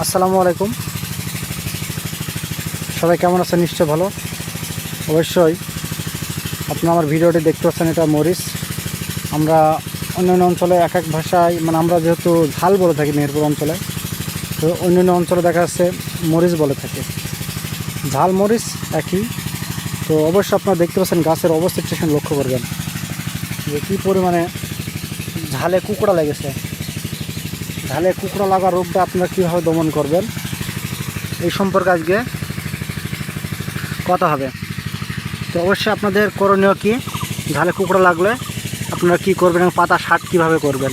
আসসালামু আলাইকুম। সবাই কেমন আছেন? নিশ্চয় ভালো। অবশ্যই আপনি আমার ভিডিওটি দেখতে পাচ্ছেন, এটা মরিচ আমরা অন্যান্য অঞ্চলে এক এক ভাষায় মানে আমরা যেহেতু ঝাল বলে থাকি মেহেরপুর অঞ্চলে, তো অন্যান্য অঞ্চলে দেখা যাচ্ছে মরিচ বলে থাকে। ঝাল মরিচ একই। তো অবশ্যই আপনারা দেখতে পাচ্ছেন গাছের অবস্থিত স্টেশন লক্ষ্য করবেন যে কী পরিমাণে ঝালে কুকড়া লেগেছে। ঝালে কুকড়া লাগা রোগটা আপনারা কীভাবে দমন করবেন? এই সম্পর্কে আজকে কথা হবে। তো অবশ্যই আপনাদের করণীয় কি? ঝালে কুকড়া লাগলে আপনারা কি করবেন এবং পাতা শাক কীভাবে করবেন?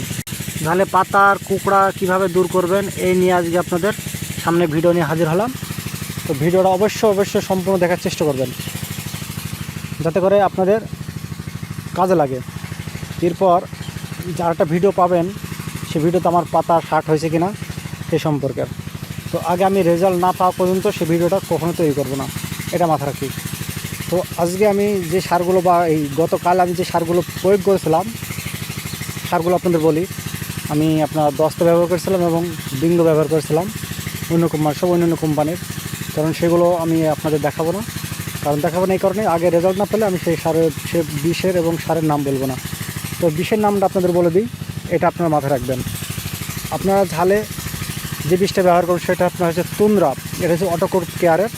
ঝালে পাতার কুকড়া কীভাবে দূর করবেন? এই নিয়ে আজকে আপনাদের সামনে ভিডিও নিয়ে হাজির হলাম। তো ভিডিওটা অবশ্যই অবশ্যই সম্পূর্ণ দেখার চেষ্টা করবেন। যাতে করে আপনাদের কাজে লাগে। এরপর যারটা ভিডিও পাবেন সে ভিডিওতে আমার পাতা শার্ট হয়েছে কিনা সে সম্পর্কে। তো আগে আমি রেজাল্ট না পাওয়া পর্যন্ত সে ভিডিওটা কখনো তৈরি করব না। এটা মাথা রাখি। তো আজকে আমি যে সারগুলো বা এই গতকাল আমি যে সারগুলো প্রয়োগ করেছিলাম, সারগুলো আপনাদের বলি। আমি আপনার দস্তা ব্যবহার করেছিলাম এবং বিঙ্গো ব্যবহার করেছিলাম। অন্য কোম্পানি, সব অন্য কোম্পানির। কারণ সেগুলো আমি আপনাদের দেখাবো না। কারণ দেখাবো না এই কারণে আগে রেজাল্ট না পেলে আমি সেই সারের, সে বিষের এবং সারের নাম বলব না। তো বিষের নামটা আপনাদের বলে দিই। এটা আপনারা মাথায় রাখবেন। আপনারা ঝালে যে বিষটা ব্যবহার করুন সেটা আপনার হচ্ছে তুন্দ্রা। এটা হচ্ছে অটোকোর কেয়ারের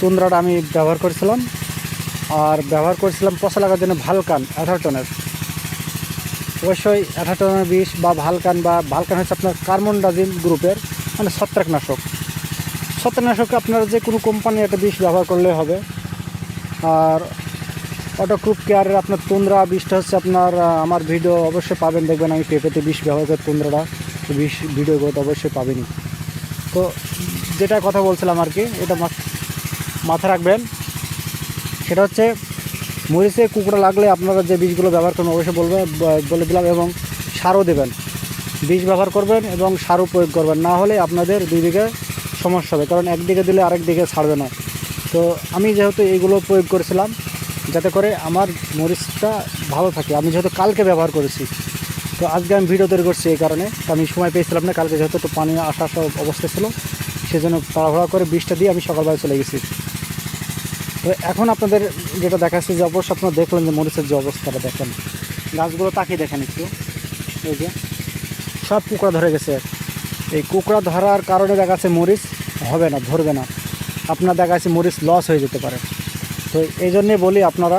তুন্দ্রাটা আমি ব্যবহার করেছিলাম। আর ব্যবহার করেছিলাম পচা লাগার জন্য ভালকান আঠারো টনের অবশ্যই আঠারো টনের বিষ বা ভালকান বা ভালকান হচ্ছে আপনার কার্বনডাজিম গ্রুপের মানে ছত্রাকনাশক। ছত্রাকনাশকে আপনারা যে কোনো কোম্পানির একটা বিষ ব্যবহার করলে হবে। আর অটোক্রুপ কেয়ারের আপনার তুন্দ্রা বিষটা হচ্ছে আপনার আমার ভিডিও অবশ্যই পাবেন। দেখবেন আমি পেঁপেতে বিষ ব্যবহার করে তুন্দ্রাটা বিষ ভিডিও তো অবশ্যই পাবেনই তো যেটা কথা বলছিলাম আর কি, এটা মাথ- রাখবেন। সেটা হচ্ছে মরিচে কুকুরা লাগলে আপনারা যে বীজগুলো ব্যবহার করবেন, অবশ্যই বলবে বলে দিলাম এবং সারও দেবেন। বীজ ব্যবহার করবেন এবং সারও প্রয়োগ করবেন। না হলে আপনাদের দুই দিকে সমস্যা হবে, কারণ একদিকে দিলে আরেক দিকে ছাড়বে না। তো আমি যেহেতু এইগুলো প্রয়োগ করেছিলাম যাতে করে আমার মরিচটা ভালো থাকে। আমি যেহেতু কালকে ব্যবহার করেছি, তো আজকে আমি ভিডিও তৈরি করছি এই কারণে। তো আমি সময় পেয়েছিলাম না, কালকে যেহেতু একটু পানি আসা আসা অবস্থা ছিল, সেজন্য তাড়াহুড়া করে বীজটা দিয়ে আমি সকালবেলা চলে গেছি। তো এখন আপনাদের যেটা দেখাচ্ছি, যে অবশ্যই আপনারা দেখলেন যে মরিচের যে অবস্থাটা দেখেন। গাছগুলো তাকিয়ে দেখেন একটু। এই যে সব কুকড়া ধরে গেছে। এই কুকড়া ধরার কারণে দেখা যাচ্ছে মরিচ হবে না, ধরবে না। আপনার দেখা যাচ্ছে মরিচ লস হয়ে যেতে পারে। তো এই জন্যে বলি আপনারা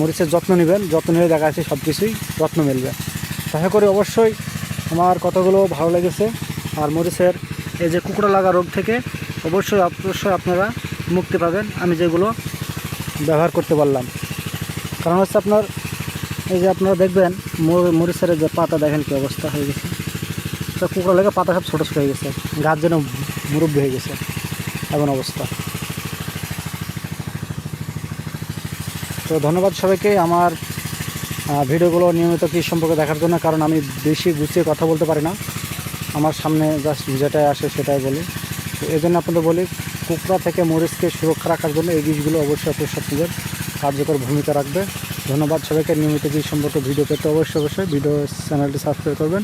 মরিচের যত্ন নেবেন, যত্ন নিলে দেখা যাচ্ছে সব কিছুই যত্ন মিলবে। তাহলে করি অবশ্যই আমার কথাগুলো ভালো লেগেছে। আর মরিচের এই যে কুকড়া লাগা রোগ থেকে অবশ্যই অবশ্যই আপনারা মুক্তি পাবেন। আমি যেগুলো ব্যবহার করতে পারলাম। কারণ হচ্ছে আপনার, এই যে আপনারা দেখবেন মরিচের যে পাতা দেখেন কী অবস্থা হয়ে গেছে। তো কুকড়া লেগে পাতা সব ছোটো ছোটো হয়ে গেছে। গাছ যেন মুরব্বী হয়ে গেছে। এমন অবস্থা। তো ধন্যবাদ সবাইকে আমার ভিডিওগুলো নিয়মিত কৃষি সম্পর্কে দেখার জন্য, কারণ আমি বেশি গুছিয়ে কথা বলতে পারি না। আমার সামনে জাস্ট যেটাই আসে সেটাই বলি। তো এই জন্য আপনাদের বলি, কুকড়া থেকে মরিচকে সুরক্ষা রাখার জন্য এই বীজগুলো অবশ্যই অবশ্যই আপনাদের কার্যকর ভূমিকা রাখবে। ধন্যবাদ সবাইকে, নিয়মিত কৃষি সম্পর্কে ভিডিও পেতে অবশ্যই অবশ্যই ভিডিও চ্যানেলটি সাবস্ক্রাইব করবেন।